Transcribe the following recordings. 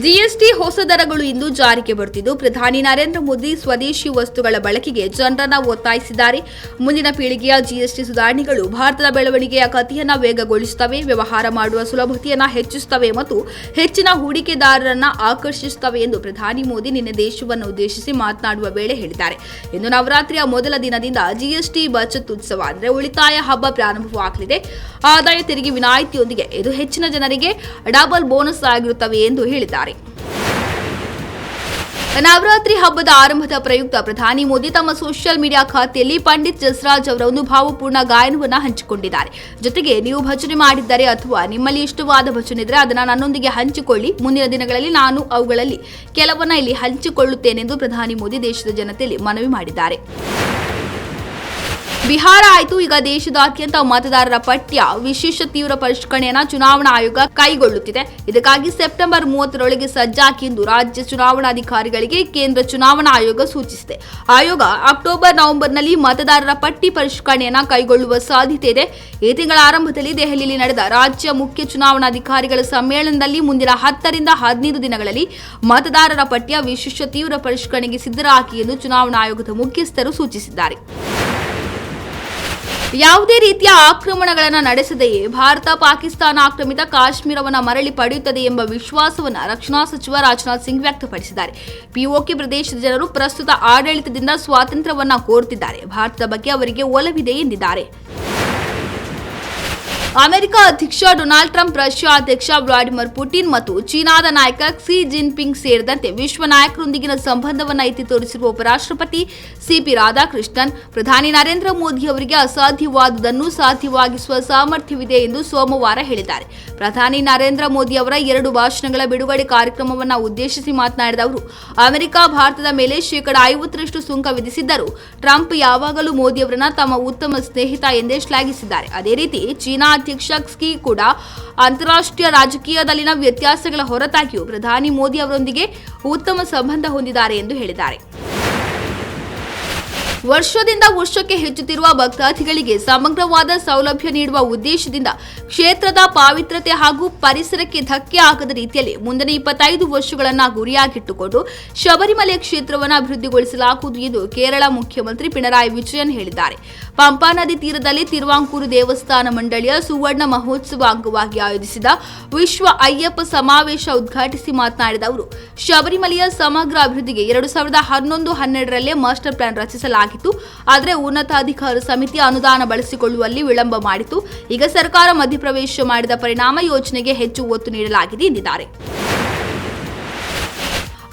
GST ಹೊಸ ದರಗಳು ಇಂದು ಜಾರಿಗೆ ಬರುತ್ತಿದ್ದು ಪ್ರಧಾನಿ ನರೇಂದ್ರ ಮೋದಿ ಸ್ವದೇಶಿ ವಸ್ತುಗಳ ಬಳಕೆಗೆ ಜನರನ್ನ ಒತ್ತಾಯಿಸಿದ್ದಾರೆ. ಮುಂದಿನ ಪೀಳಿಗೆಯ ಜಿಎಸ್ಟಿ ಸುಧಾರಣೆಗಳು ಭಾರತದ ಬೆಳವಣಿಗೆಯ ಗತಿಯನ್ನು ವೇಗಗೊಳಿಸುತ್ತವೆ, ವ್ಯವಹಾರ ಮಾಡುವ ಸುಲಭತೆಯನ್ನು ಹೆಚ್ಚಿಸುತ್ತವೆ ಮತ್ತು ಹೆಚ್ಚಿನ ಹೂಡಿಕೆದಾರರನ್ನ ಆಕರ್ಷಿಸುತ್ತವೆ ಎಂದು ಪ್ರಧಾನಿ ಮೋದಿ ನಿನ್ನೆ ದೇಶವನ್ನು ಉದ್ದೇಶಿಸಿ ಮಾತನಾಡುವ ವೇಳೆ ಹೇಳಿದ್ದಾರೆ. ಇಂದು ನವರಾತ್ರಿಯ ಮೊದಲ ದಿನದಿಂದ ಜಿಎಸ್ಟಿ ಬಚತ್ ಉತ್ಸವ ಅಂದರೆ ಉಳಿತಾಯ ಹಬ್ಬ ಪ್ರಾರಂಭವಾಗಲಿದೆ. ಆದಾಯ ತೆರಿಗೆ ವಿನಾಯಿತಿಯೊಂದಿಗೆ ಇದು ಹೆಚ್ಚಿನ ಜನರಿಗೆ ಡಬಲ್ ಬೋನಸ್ ಆಗಿರುತ್ತವೆ ಎಂದು ಹೇಳಿದ್ದಾರೆ. ನವರಾತ್ರಿ ಹಬ್ಬದ ಆರಂಭದ ಪ್ರಯುಕ್ತ ಪ್ರಧಾನಿ ಮೋದಿ ತಮ್ಮ ಸೋಷಿಯಲ್ ಮೀಡಿಯಾ ಖಾತೆಯಲ್ಲಿ ಪಂಡಿತ್ ಜಸ್ರಾಜ್ ಅವರನ್ನು ಭಾವಪೂರ್ಣ ಗಾಯನವನ್ನು ಹಂಚಿಕೊಂಡಿದ್ದಾರೆ. ಜೊತೆಗೆ ನೀವು ಭಜನೆ ಮಾಡಿದ್ದರೆ ಅಥವಾ ನಿಮ್ಮಲ್ಲಿ ಇಷ್ಟವಾದ ಭಜನೆ ಇದ್ರೆ ಅದನ್ನು ನನ್ನೊಂದಿಗೆ ಹಂಚಿಕೊಳ್ಳಿ. ಮುಂದಿನ ದಿನಗಳಲ್ಲಿ ನಾನು ಅವುಗಳಲ್ಲಿ ಕೆಲವನ್ನ ಇಲ್ಲಿ ಹಂಚಿಕೊಳ್ಳುತ್ತೇನೆಂದು ಪ್ರಧಾನಿ ಮೋದಿ ದೇಶದ ಜನತೆಯಲ್ಲಿ ಮನವಿ ಮಾಡಿದ್ದಾರೆ. ಬಿಹಾರ ಆಯಿತು. ಈಗ ದೇಶದಾದ್ಯಂತ ಮತದಾರರ ಪಠ್ಯ ವಿಶೇಷ ತೀವ್ರ ಪರಿಷ್ಕರಣೆಯನ್ನ ಚುನಾವಣಾ ಆಯೋಗ ಕೈಗೊಳ್ಳುತ್ತಿದೆ. ಇದಕ್ಕಾಗಿ ಸೆಪ್ಟೆಂಬರ್ ಮೂವತ್ತರೊಳಗೆ ಸಜ್ಜಾಕಿ ಎಂದು ರಾಜ್ಯ ಚುನಾವಣಾಧಿಕಾರಿಗಳಿಗೆ ಕೇಂದ್ರ ಚುನಾವಣಾ ಆಯೋಗ ಸೂಚಿಸಿದೆ. ಆಯೋಗ ಅಕ್ಟೋಬರ್ ನವೆಂಬರ್ನಲ್ಲಿ ಮತದಾರರ ಪಟ್ಟಿ ಪರಿಷ್ಕರಣೆಯನ್ನ ಕೈಗೊಳ್ಳುವ ಸಾಧ್ಯತೆ ಇದೆ. ಈ ತಿಂಗಳ ಆರಂಭದಲ್ಲಿ ದೆಹಲಿಯಲ್ಲಿ ನಡೆದ ರಾಜ್ಯ ಮುಖ್ಯ ಚುನಾವಣಾಧಿಕಾರಿಗಳ ಸಮ್ಮೇಳನದಲ್ಲಿ ಮುಂದಿನ ಹತ್ತರಿಂದ ಹದಿನೈದು ದಿನಗಳಲ್ಲಿ ಮತದಾರರ ಪಠ್ಯ ವಿಶೇಷ ತೀವ್ರ ಪರಿಷ್ಕರಣೆಗೆ ಸಿದ್ಧರಾಗಿ ಎಂದು ಚುನಾವಣಾ ಆಯೋಗದ ಮುಖ್ಯಸ್ಥರು ಸೂಚಿಸಿದ್ದಾರೆ. ಯಾವುದೇ ರೀತಿಯ ಆಕ್ರಮಣಗಳನ್ನು ನಡೆಸದೆಯೇ ಭಾರತ ಪಾಕಿಸ್ತಾನ ಆಕ್ರಮಿತ ಕಾಶ್ಮೀರವನ್ನು ಮರಳಿ ಪಡೆಯುತ್ತದೆ ಎಂಬ ವಿಶ್ವಾಸವನ್ನು ರಕ್ಷಣಾ ಸಚಿವ ರಾಜನಾಥ್ ಸಿಂಗ್ ವ್ಯಕ್ತಪಡಿಸಿದ್ದಾರೆ. ಪಿಒಕೆ ಪ್ರದೇಶದ ಜನರು ಪ್ರಸ್ತುತ ಆಡಳಿತದಿಂದ ಸ್ವಾತಂತ್ರ್ಯವನ್ನ ಕೋರುತ್ತಿದ್ದಾರೆ ಭಾರತದ ಬಗ್ಗೆ ಅವರಿಗೆ ಒಲವಿದೆ ಎಂದಿದ್ದಾರೆ. ಅಮೆರಿಕ ಅಧ್ಯಕ್ಷ ಡೊನಾಲ್ಡ್ ಟ್ರಂಪ್, ರಷ್ಯಾ ಅಧ್ಯಕ್ಷ ವ್ಲಾಡಿಮಿರ್ ಪುಟಿನ್ ಮತ್ತು ಚೀನಾದ ನಾಯಕ ಕ್ಸಿ ಜಿನ್ಪಿಂಗ್ ಸೇರಿದಂತೆ ವಿಶ್ವ ನಾಯಕರೊಂದಿಗಿನ ಸಂಬಂಧವನ್ನು ಎತ್ತಿ ತೋರಿಸಿರುವ ಉಪರಾಷ್ಟ್ರಪತಿ ಸಿಪಿ ರಾಧಾಕೃಷ್ಣನ್, ಪ್ರಧಾನಿ ನರೇಂದ್ರ ಮೋದಿ ಅವರಿಗೆ ಅಸಾಧ್ಯವಾದುದನ್ನು ಸಾಧ್ಯವಾಗಿಸುವ ಸಾಮರ್ಥ್ಯವಿದೆ ಎಂದು ಸೋಮವಾರ ಹೇಳಿದ್ದಾರೆ. ಪ್ರಧಾನಿ ನರೇಂದ್ರ ಮೋದಿ ಅವರ ಎರಡು ಭಾಷಣಗಳ ಬಿಡುಗಡೆ ಕಾರ್ಯಕ್ರಮವನ್ನು ಉದ್ದೇಶಿಸಿ ಮಾತನಾಡಿದ ಅವರು, ಅಮೆರಿಕ, ಭಾರತದ ಮೇಲೆ ಶೇಕಡ ಐವತ್ತರಷ್ಟು ಸುಂಕ ವಿಧಿಸಿದ್ದರೂ ಟ್ರಂಪ್ ಯಾವಾಗಲೂ ಮೋದಿ ಅವರನ್ನ ತಮ್ಮ ಉತ್ತಮ ಸ್ನೇಹಿತ ಎಂದೇ ಶ್ಲಾಘಿಸಿದ್ದಾರೆ. ಅದೇ ರೀತಿ ಚೀನಾ ಅಧ್ಯಕ್ಷ ಕ್ಸಿ ಕೂಡ ಅಂತಾರಾಷ್ಟ್ರೀಯ ರಾಜಕೀಯದಲ್ಲಿನ ವ್ಯತ್ಯಾಸಗಳ ಹೊರತಾಗಿಯೂ ಪ್ರಧಾನಿ ಮೋದಿ ಅವರೊಂದಿಗೆ ಉತ್ತಮ ಸಂಬಂಧ ಹೊಂದಿದ್ದಾರೆ ಎಂದು ಹೇಳಿದ್ದಾರೆ. ವರ್ಷದಿಂದ ವರ್ಷಕ್ಕೆ ಹೆಚ್ಚುತ್ತಿರುವ ಭಕ್ತಾದಿಗಳಿಗೆ ಸಮಗ್ರವಾದ ಸೌಲಭ್ಯ ನೀಡುವ ಉದ್ದೇಶದಿಂದ ಕ್ಷೇತ್ರದ ಪಾವಿತ್ರತೆ ಹಾಗೂ ಪರಿಸರಕ್ಕೆ ಧಕ್ಕೆ ಆಗದ ರೀತಿಯಲ್ಲಿ ಮುಂದಿನ ಇಪ್ಪತ್ತೈದು ವರ್ಷಗಳನ್ನು ಗುರಿಯಾಗಿಟ್ಟುಕೊಂಡು ಶಬರಿಮಲೆ ಕ್ಷೇತ್ರವನ್ನು ಅಭಿವೃದ್ಧಿಗೊಳಿಸಲಾಗುವುದು ಎಂದು ಕೇರಳ ಮುಖ್ಯಮಂತ್ರಿ ಪಿಣರಾಯಿ ವಿಜಯನ್ ಹೇಳಿದ್ದಾರೆ. ಪಂಪಾ ನದಿ ತೀರದಲ್ಲಿ ತಿರುವಾಂಕೂರು ದೇವಸ್ಥಾನ ಮಂಡಳಿಯ ಸುವರ್ಣ ಮಹೋತ್ಸವ ಅಂಗವಾಗಿ ಆಯೋಜಿಸಿದ ವಿಶ್ವ ಅಯ್ಯಪ್ಪ ಸಮಾವೇಶ ಉದ್ಘಾಟಿಸಿ ಮಾತನಾಡಿದ ಅವರು, ಶಬರಿಮಲೆಯ ಸಮಗ್ರ ಅಭಿವೃದ್ಧಿಗೆ ಎರಡು ಸಾವಿರದ ಹನ್ನೊಂದು ಹನ್ನೆರಡರಲ್ಲೇ ಮಾಸ್ಟರ್ ಪ್ಲಾನ್ ರಚಿಸಲಾಗಿತ್ತು. ಆದರೆ ಉನ್ನತಾಧಿಕಾರ ಸಮಿತಿ ಅನುದಾನ ಬಳಸಿಕೊಳ್ಳುವಲ್ಲಿ ವಿಳಂಬ ಮಾಡಿತು ಈಗ ಸರ್ಕಾರ ಮಧ್ಯಪ್ರವೇಶ ಮಾಡಿದ ಪರಿಣಾಮ ಯೋಜನೆಗೆ ಹೆಚ್ಚು ಒತ್ತು ನೀಡಲಾಗಿದೆ ಎಂದಿದ್ದಾರೆ.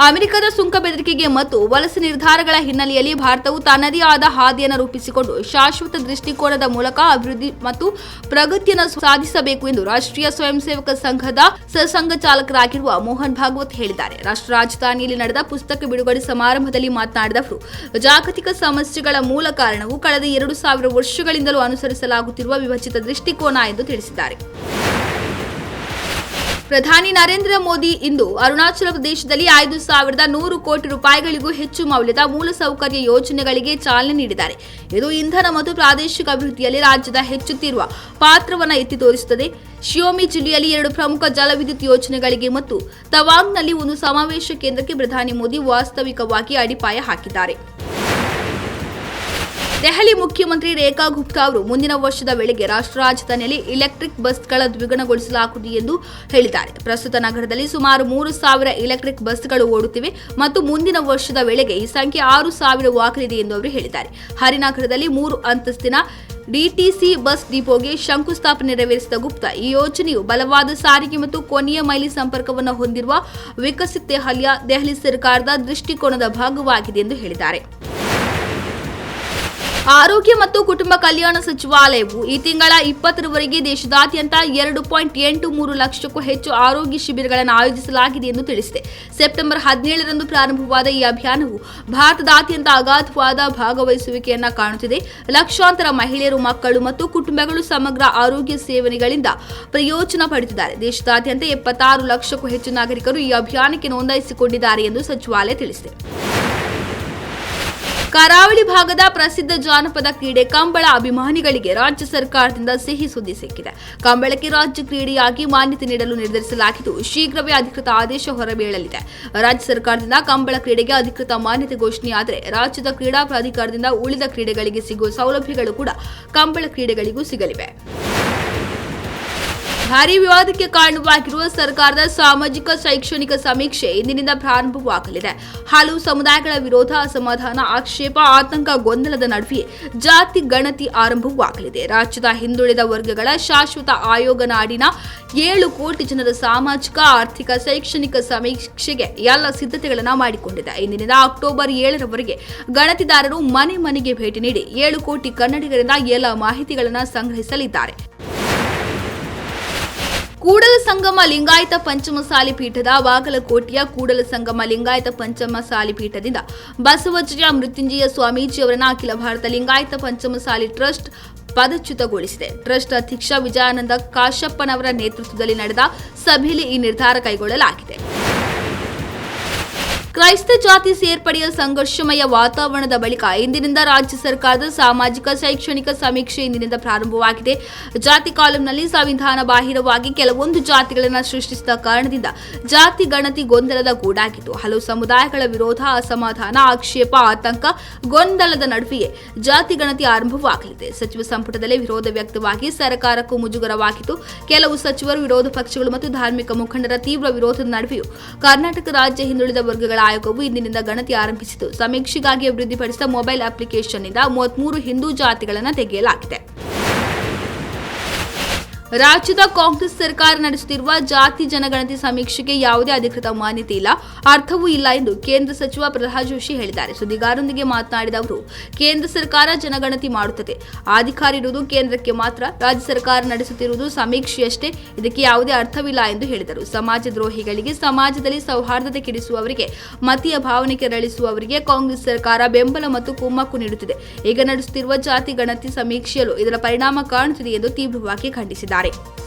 ಅಮೆರಿಕದ ಸುಂಕ ಬೆದರಿಕೆಗೆ ಮತ್ತು ವಲಸೆ ನಿರ್ಧಾರಗಳ ಹಿನ್ನೆಲೆಯಲ್ಲಿ ಭಾರತವು ತನ್ನದೇ ಆದ ಹಾದಿಯನ್ನು ರೂಪಿಸಿಕೊಂಡು ಶಾಶ್ವತ ದೃಷ್ಟಿಕೋನದ ಮೂಲಕ ಅಭಿವೃದ್ಧಿ ಮತ್ತು ಪ್ರಗತಿಯನ್ನು ಸಾಧಿಸಬೇಕು ಎಂದು ರಾಷ್ಟ್ರೀಯ ಸ್ವಯಂ ಸೇವಕ ಸಂಘದ ಸಸಂಘ ಚಾಲಕರಾಗಿರುವ ಮೋಹನ್ ಭಾಗವತ್ ಹೇಳಿದ್ದಾರೆ. ರಾಷ್ಟ್ರ ರಾಜಧಾನಿಯಲ್ಲಿ ನಡೆದ ಪುಸ್ತಕ ಬಿಡುಗಡೆ ಸಮಾರಂಭದಲ್ಲಿ ಮಾತನಾಡಿದ ಅವರು, ಜಾಗತಿಕ ಸಮಸ್ಯೆಗಳ ಮೂಲ ಕಾರಣವು ಕಳೆದ ಎರಡು ಸಾವಿರ ವರ್ಷಗಳಿಂದಲೂ ಅನುಸರಿಸಲಾಗುತ್ತಿರುವ ವಿಭಜಿತ ದೃಷ್ಟಿಕೋನ ಎಂದು ತಿಳಿಸಿದ್ದಾರೆ. ಪ್ರಧಾನಿ ನರೇಂದ್ರ ಮೋದಿ ಇಂದು ಅರುಣಾಚಲ ಪ್ರದೇಶದಲ್ಲಿ ಐದು ಸಾವಿರದ ನೂರು ಕೋಟಿ ರೂಪಾಯಿಗಳಿಗೂ ಹೆಚ್ಚು ಮೌಲ್ಯದ ಮೂಲಸೌಕರ್ಯ ಯೋಜನೆಗಳಿಗೆ ಚಾಲನೆ ನೀಡಿದ್ದಾರೆ. ಇದು ಇಂಧನ ಮತ್ತು ಪ್ರಾದೇಶಿಕ ಅಭಿವೃದ್ಧಿಯಲ್ಲಿ ರಾಜ್ಯದ ಹೆಚ್ಚುತ್ತಿರುವ ಪಾತ್ರವನ್ನು ಎತ್ತಿ ತೋರಿಸುತ್ತದೆ. ಶಿಯೋಮಿ ಜಿಲ್ಲೆಯಲ್ಲಿ ಎರಡು ಪ್ರಮುಖ ಜಲವಿದ್ಯುತ್ ಯೋಜನೆಗಳಿಗೆ ಮತ್ತು ತವಾಂಗ್ನಲ್ಲಿ ಒಂದು ಸಮಾವೇಶ ಕೇಂದ್ರಕ್ಕೆ ಪ್ರಧಾನಿ ಮೋದಿ ವಾಸ್ತವಿಕವಾಗಿ ಅಡಿಪಾಯ ಹಾಕಿದ್ದಾರೆ. ದೆಹಲಿ ಮುಖ್ಯಮಂತ್ರಿ ರೇಖಾ ಗುಪ್ತಾ ಅವರು ಮುಂದಿನ ವರ್ಷದ ವೇಳೆಗೆ ರಾಷ್ಟ್ರ ರಾಜಧಾನಿಯಲ್ಲಿ ಇಲೆಕ್ಟ್ರಿಕ್ ಬಸ್ಗಳ ದ್ವಿಗುಣಗೊಳಿಸಲಾಗುವುದು ಎಂದು ಹೇಳಿದ್ದಾರೆ. ಪ್ರಸ್ತುತ ನಗರದಲ್ಲಿ ಸುಮಾರು ಮೂರು ಸಾವಿರ ಇಲೆಕ್ಟ್ರಿಕ್ ಬಸ್ಗಳು ಓಡುತ್ತಿವೆ ಮತ್ತು ಮುಂದಿನ ವರ್ಷದ ವೇಳೆಗೆ ಈ ಸಂಖ್ಯೆ ಆರು ಸಾವಿರವಾಗಲಿದೆ ಎಂದು ಅವರು ಹೇಳಿದ್ದಾರೆ. ಹರಿನಗರದಲ್ಲಿ ಮೂರು ಅಂತಸ್ತಿನ ಡಿಟಿಸಿ ಬಸ್ ಡಿಪೋಗೆ ಶಂಕುಸ್ಥಾಪನೆ ನೆರವೇರಿಸಿದ ಗುಪ್ತಾ, ಈ ಯೋಜನೆಯು ಬಲವಾದ ಸಾರಿಗೆ ಮತ್ತು ಕೊನೆಯ ಮೈಲಿ ಸಂಪರ್ಕವನ್ನು ಹೊಂದಿರುವ ವಿಕಸಿತ ದೆಹಲಿಯ ದೆಹಲಿ ಸರ್ಕಾರದ ದೃಷ್ಟಿಕೋನದ ಭಾಗವಾಗಿದೆ ಎಂದು ಹೇಳಿದ್ದಾರೆ. ಆರೋಗ್ಯ ಮತ್ತು ಕುಟುಂಬ ಕಲ್ಯಾಣ ಸಚಿವಾಲಯವು ಈ ತಿಂಗಳ ಇಪ್ಪತ್ತರವರೆಗೆ ದೇಶದಾದ್ಯಂತ ಎರಡು ಪಾಯಿಂಟ್ ಎಂಟು ಮೂರು ಲಕ್ಷಕ್ಕೂ ಹೆಚ್ಚು ಆರೋಗ್ಯ ಶಿಬಿರಗಳನ್ನು ಆಯೋಜಿಸಲಾಗಿದೆ ಎಂದು ತಿಳಿಸಿದೆ. ಸೆಪ್ಟೆಂಬರ್ ಹದಿನೇಳರಂದು ಪ್ರಾರಂಭವಾದ ಈ ಅಭಿಯಾನವು ಭಾರತದಾದ್ಯಂತ ಅಗಾಧವಾದ ಭಾಗವಹಿಸುವಿಕೆಯನ್ನ ಕಾಣುತ್ತಿದೆ. ಲಕ್ಷಾಂತರ ಮಹಿಳೆಯರು, ಮಕ್ಕಳು ಮತ್ತು ಕುಟುಂಬಗಳು ಸಮಗ್ರ ಆರೋಗ್ಯ ಸೇವನೆಗಳಿಂದ ಪ್ರಯೋಜನ ಪಡೆದಿದ್ದಾರೆ. ದೇಶದಾದ್ಯಂತ ಎಪ್ಪತ್ತಾರು ಲಕ್ಷಕ್ಕೂ ಹೆಚ್ಚು ನಾಗರಿಕರು ಈ ಅಭಿಯಾನಕ್ಕೆ ನೋಂದಾಯಿಸಿಕೊಂಡಿದ್ದಾರೆ ಎಂದು ಸಚಿವಾಲಯ ತಿಳಿಸಿದೆ. ಕರಾವಳಿ ಭಾಗದ ಪ್ರಸಿದ್ಧ ಜಾನಪದ ಕ್ರೀಡೆ ಕಂಬಳ ಅಭಿಮಾನಿಗಳಿಗೆ ರಾಜ್ಯ ಸರ್ಕಾರದಿಂದ ಸಿಹಿ ಸುದ್ದಿ ಸಿಕ್ಕಿದೆ. ಕಂಬಳಕ್ಕೆ ರಾಜ್ಯ ಕ್ರೀಡೆಯಾಗಿ ಮಾನ್ಯತೆ ನೀಡಲು ನಿರ್ಧರಿಸಲಾಗಿದ್ದು, ಶೀಘ್ರವೇ ಅಧಿಕೃತ ಆದೇಶ ಹೊರಬೀಳಲಿದೆ. ರಾಜ್ಯ ಸರ್ಕಾರದಿಂದ ಕಂಬಳ ಕ್ರೀಡೆಗೆ ಅಧಿಕೃತ ಮಾನ್ಯತೆ ಘೋಷಣೆಯಾದರೆ, ರಾಜ್ಯದ ಕ್ರೀಡಾ ಪ್ರಾಧಿಕಾರದಿಂದ ಉಳಿದ ಕ್ರೀಡೆಗಳಿಗೆ ಸಿಗುವ ಸೌಲಭ್ಯಗಳು ಕೂಡ ಕಂಬಳ ಕ್ರೀಡೆಗಳಿಗೂ ಸಿಗಲಿವೆ. ಭಾರಿ ವಿವಾದಕ್ಕೆ ಕಾರಣವಾಗಿರುವ ಸರ್ಕಾರದ ಸಾಮಾಜಿಕ ಶೈಕ್ಷಣಿಕ ಸಮೀಕ್ಷೆ ಇಂದಿನಿಂದ ಪ್ರಾರಂಭವಾಗಲಿದೆ. ಹಲವು ಸಮುದಾಯಗಳ ವಿರೋಧ, ಅಸಮಾಧಾನ, ಆಕ್ಷೇಪ, ಆತಂಕ, ಗೊಂದಲದ ನಡುವೆ ಜಾತಿ ಗಣತಿ ಆರಂಭವಾಗಲಿದೆ. ರಾಜ್ಯದ ಹಿಂದುಳಿದ ವರ್ಗಗಳ ಶಾಶ್ವತ ಆಯೋಗ ನಾಡಿನ ಏಳು ಕೋಟಿ ಜನರ ಸಾಮಾಜಿಕ, ಆರ್ಥಿಕ, ಶೈಕ್ಷಣಿಕ ಸಮೀಕ್ಷೆಗೆ ಎಲ್ಲ ಸಿದ್ಧತೆಗಳನ್ನು ಮಾಡಿಕೊಂಡಿದೆ. ಇಂದಿನಿಂದ ಅಕ್ಟೋಬರ್ ಏಳರವರೆಗೆ ಗಣತಿದಾರರು ಮನೆ ಮನೆಗೆ ಭೇಟಿ ನೀಡಿ ಏಳು ಕೋಟಿ ಕನ್ನಡಿಗರಿಂದ ಎಲ್ಲ ಮಾಹಿತಿಗಳನ್ನು ಸಂಗ್ರಹಿಸಲಿದ್ದಾರೆ. ಕೂಡಲ ಸಂಗಮ ಲಿಂಗಾಯತ ಪಂಚಮಸಾಲಿ ಪೀಠದ ಬಾಗಲಕೋಟೆಯ ಕೂಡಲ ಸಂಗಮ ಲಿಂಗಾಯತ ಪಂಚಮಸಾಲಿ ಪೀಠದಿಂದ ಬಸವಜ್ಜಯ ಮೃತ್ಯುಂಜಯ ಸ್ವಾಮೀಜಿಯವರನ್ನ ಅಖಿಲ ಭಾರತ ಲಿಂಗಾಯತ ಪಂಚಮಸಾಲಿ ಟ್ರಸ್ಟ್ ಪದಚ್ಯುತಗೊಳಿಸಿದೆ. ಟ್ರಸ್ಟ್ ಅಧ್ಯಕ್ಷ ವಿಜಯಾನಂದ ಕಾಶಪ್ಪನವರ ನೇತೃತ್ವದಲ್ಲಿ ನಡೆದ ಸಭೆಯಲ್ಲಿ ಈ ನಿರ್ಧಾರ ಕೈಗೊಳ್ಳಲಾಗಿದೆ. ಕ್ರೈಸ್ತ ಜಾತಿ ಸೇರ್ಪಡೆಯ ಸಂಘರ್ಷಮಯ ವಾತಾವರಣದ ಬಳಿಕ ಇಂದಿನಿಂದ ರಾಜ್ಯ ಸರ್ಕಾರದ ಸಾಮಾಜಿಕ, ಶೈಕ್ಷಣಿಕ ಸಮೀಕ್ಷೆ ಇಂದಿನಿಂದ ಪ್ರಾರಂಭವಾಗಿದೆ. ಜಾತಿ ಕಾಲಂನಲ್ಲಿ ಸಂವಿಧಾನ ಬಾಹಿರವಾಗಿ ಕೆಲವೊಂದು ಜಾತಿಗಳನ್ನು ಸೃಷ್ಟಿಸಿದ ಕಾರಣದಿಂದ ಜಾತಿ ಗಣತಿ ಗೊಂದಲದ ಗೂಡಾಗಿತ್ತು. ಹಲವು ಸಮುದಾಯಗಳ ವಿರೋಧ, ಅಸಮಾಧಾನ, ಆಕ್ಷೇಪ, ಆತಂಕ, ಗೊಂದಲದ ನಡುವೆಯೇ ಜಾತಿ ಗಣತಿ ಆರಂಭವಾಗಲಿದೆ. ಸಚಿವ ಸಂಪುಟದಲ್ಲಿ ವಿರೋಧ ವ್ಯಕ್ತವಾಗಿ ಸರ್ಕಾರಕ್ಕೂ ಮುಜುಗರವಾಗಿತ್ತು. ಕೆಲವು ಸಚಿವರು ವಿರೋಧ ಪಕ್ಷಗಳು ಮತ್ತು ಧಾರ್ಮಿಕ ಮುಖಂಡರ ತೀವ್ರ ವಿರೋಧದ ನಡುವೆಯೂ ಕರ್ನಾಟಕ ರಾಜ್ಯ ಹಿಂದುಳಿದ ವರ್ಗಗಳ ಆಯೋಗವು ಇಂದಿನಿಂದ ಗಣತಿ ಆರಂಭಿಸಿತು. ಸಮೀಕ್ಷೆಗಾಗಿ ಅಭಿವೃದ್ಧಿಪಡಿಸಿದ ಮೊಬೈಲ್ ಅಪ್ಲಿಕೇಶನ್ನಿಂದ ಮೂವತ್ಮೂರು ಹಿಂದೂ ಜಾತಿಗಳನ್ನು ತೆಗೆಯಲಾಗಿದೆ. ರಾಜ್ಯದ ಕಾಂಗ್ರೆಸ್ ಸರ್ಕಾರ ನಡೆಸುತ್ತಿರುವ ಜಾತಿ ಜನಗಣತಿ ಸಮೀಕ್ಷೆಗೆ ಯಾವುದೇ ಅಧಿಕೃತ ಮಾನ್ಯತೆ ಇಲ್ಲ, ಅರ್ಥವೂ ಇಲ್ಲ ಎಂದು ಕೇಂದ್ರ ಸಚಿವ ಪ್ರಹ್ಲಾದ್ ಜೋಶಿ ಹೇಳಿದ್ದಾರೆ. ಸುದ್ದಿಗಾರರೊಂದಿಗೆ ಮಾತನಾಡಿದ ಅವರು, ಕೇಂದ್ರ ಸರ್ಕಾರ ಜನಗಣತಿ ಮಾಡುತ್ತದೆ. ಅಧಿಕಾರ ಇರುವುದು ಕೇಂದ್ರಕ್ಕೆ ಮಾತ್ರ, ರಾಜ್ಯ ಸರ್ಕಾರ ನಡೆಸುತ್ತಿರುವುದು ಸಮೀಕ್ಷೆಯಷ್ಟೇ, ಇದಕ್ಕೆ ಯಾವುದೇ ಅರ್ಥವಿಲ್ಲ ಎಂದು ಹೇಳಿದರು. ಸಮಾಜ ದ್ರೋಹಿಗಳಿಗೆ ಸಮಾಜದಲ್ಲಿ ಸೌಹಾರ್ದತೆ ಕೆಡಿಸುವವರಿಗೆ, ಮತೀಯ ಭಾವನೆ ಕೆರಳಿಸುವವರಿಗೆ ಕಾಂಗ್ರೆಸ್ ಸರ್ಕಾರ ಬೆಂಬಲ ಮತ್ತು ಕುಮ್ಮಕ್ಕು ನೀಡುತ್ತಿದೆ. ಈಗ ನಡೆಸುತ್ತಿರುವ ಜಾತಿ ಗಣತಿ ಸಮೀಕ್ಷೆಯಲ್ಲೂ ಇದರ ಪರಿಣಾಮ ಕಾಣುತ್ತಿದೆ ಎಂದು ತೀವ್ರವಾಗಿ ಖಂಡಿಸಿದ್ದಾರೆ. ತಿಳಿಸಿದ್ದಾರೆ